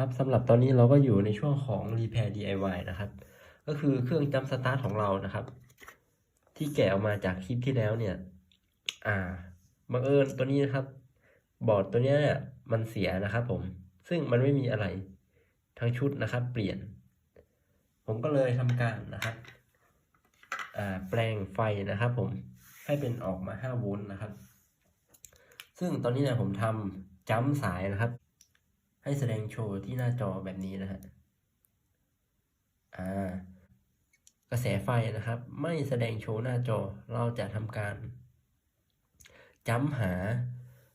ครับสำหรับตอนนี้เราก็อยู่ในช่วงของ Repair DIY นะครับ ก็คือเครื่องจัมสตาร์ทของเรานะครับ ที่แกะออกมาจากคลิปที่แล้วเนี่ย อ่าบังเอิญตัวนี้นะครับ บอร์ดตัวเนี้ยเนี่ยมันเสียนะครับผม ซึ่งมันไม่มีอะไรทั้งชุดนะครับ เปลี่ยน ผมก็เลยทำการนะครับ อ่าแปลงไฟนะครับ ผมให้เป็นออกมา5โวลต์นะครับ ซึ่งตอนนี้เนี่ยผมทำจัมสายนะครับ ให้แสดงโชว์ที่หน้าจอแบบนี้นะฮะอ่ากระแสไฟนะครับ ไม่แสดงโชว์หน้าจอเราจะทำการจัมป์หา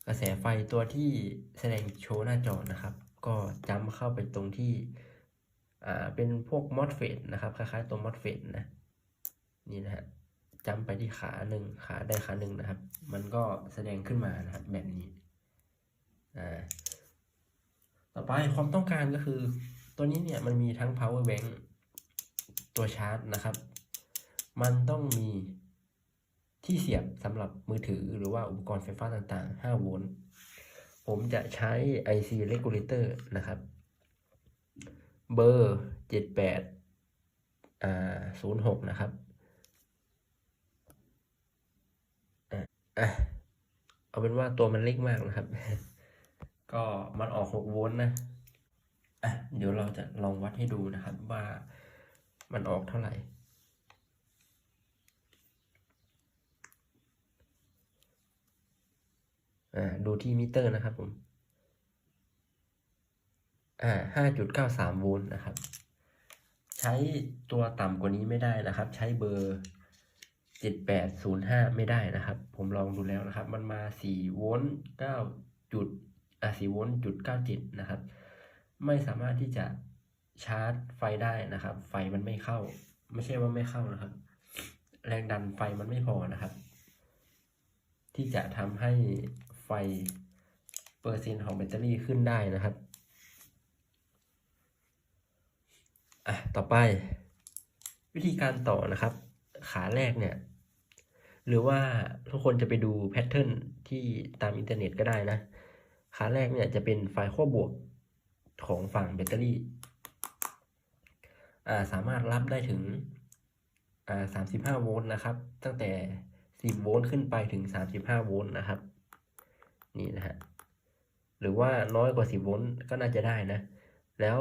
กระแสไฟตัวที่แสดงโชว์หน้าจอนะครับ ก็จัมป์เข้าไปตรงที่อ่าเป็นพวกมอสเฟตนะครับคล้ายๆตัวมอสเฟตนะนี่นะฮะจัมป์ไปที่ขาหนึ่งขาได้ขาหนึ่งนะครับ มันก็แสดงขึ้นมานะครับแบบนี้อ่า ต่อไปความต้องการก็คือ ตัวนี้เนี่ยมันมีทั้ง power bank ตัวชาร์จนะครับ มันต้องมีที่เสียบสำหรับมือถือหรือว่าอุปกรณ์ไฟฟ้าต่างๆ 5 โวลต์ ผมจะใช้ IC regulator นะครับ เบอร์ 78อ่า06 นะครับอะเอาเป็นว่าตัวมันเล็กมากนะครับ ก็มันออก6โวลต์นะ อะ เดี๋ยวเราจะลองวัดให้ดูนะครับว่ามันออกเท่าไหร่อ่าดูที่มิเตอร์นะครับผม อ่าห้าจุดเก้าสามโวลต์นะครับ ใช้ตัวต่ำกว่านี้ไม่ได้นะครับ ใช้เบอร์เจ็ดแปดศูนย์ห้าไม่ได้นะครับ ผมลองดูแล้วนะครับ มันมาสี่โวลต์เก้าจุด สี่โวลต์จุดเก้าจ็ดนะครับ ไม่สามารถที่จะชาร์จไฟได้นะครับ ไฟมันไม่เข้า ไม่ใช่ว่าไม่เข้านะครับ แรงดันไฟมันไม่พอนะครับ ที่จะทำให้ไฟเปอร์เซ็นต์ของแบตเตอรี่ขึ้นได้นะครับอะต่อไป วิธีการต่อนะครับ ขาแรกเนี่ย หรือว่าทุกคนจะไปดูแพทเทิร์นที่ตามอินเทอร์เน็ตก็ได้นะ ขาแรกเนี่ยจะเป็นไฟขั้วบวกของฝั่งแบตเตอรี่สามารถรับได้ถึงอ่าสามสิบห้าโวลต์นะครับ ตั้งแต่สิบโวลต์ขึ้นไปถึงสามสิบห้าโวลต์นะครับ นี่นะฮะ หรือว่าน้อยกว่าสิบโวลต์ก็น่าจะได้นะ แล้ว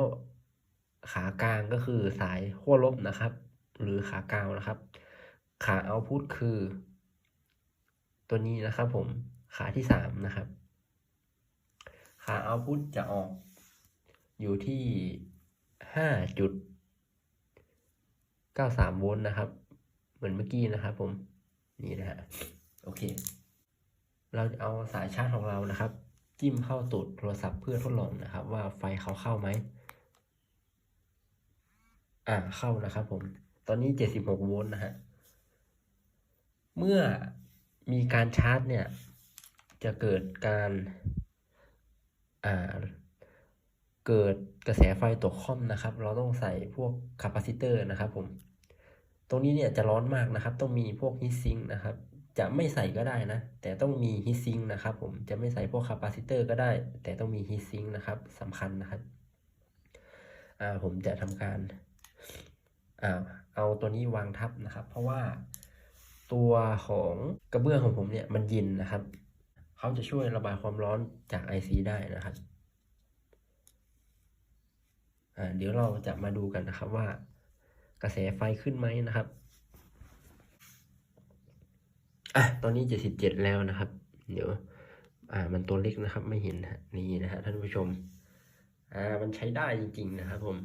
ขากลางก็คือสายขั้วลบนะครับ หรือขากาวนะครับ ขาเอาพุทคือ ตัวนี้นะครับผม ขาที่สามนะครับ ขาเอาพุทจะออก อยู่ที่ห้าจุดเก้าสามโวลต์นะครับ เหมือนเมื่อกี้นะครับผม นี่นะฮะ โอเค เราจะเอาสายชาร์จของเรานะครับ จิ้มเข้าตูดโทรศัพท์เพื่อทดลองนะครับ ว่าไฟเขาเข้าไหม อ่าเข้านะครับผม ตอนนี้เจ็ดสิบหกโวลต์นะฮะ เมื่อมีการชาร์จเนี่ย จะเกิดการ เกิดกระแสไฟตกค่อมนะครับ เราต้องใส่พวกคาปาซิเตอร์นะครับผมตรงนี้เนี่ยจะร้อนมากนะครับ ต้องมีพวกฮีทซิงค์นะครับ จะไม่ใส่ก็ได้นะ แต่ต้องมีฮีทซิงค์นะครับ ผมจะไม่ใส่พวกคาปาซิเตอร์ก็ได้ แต่ต้องมีฮีทซิงค์นะครับสำคัญนะครับอ่าผมจะทำการอ่าเอาตัวนี้วางทับนะครับ เพราะว่าตัวของกระเบื้องของผมเนี่ยมันเย็นนะครับ เขาจะช่วยระบายความร้อนจาก IC ได้นะครับเดี๋ยวเราจะมาดูกันนะครับว่ากระแสไฟขึ้นไหมนะครับอะตอนนี้เจ็ดสิบเจ็ดแล้วนะครับ เดี๋ยว อ่า มันตัวเล็กนะครับ ไม่เห็นนี่นะฮะท่านผู้ชม อ่า มันใช้ได้จริง ๆ นะครับผม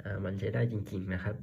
อ่า มันใช้ได้จริง ๆ นะครับ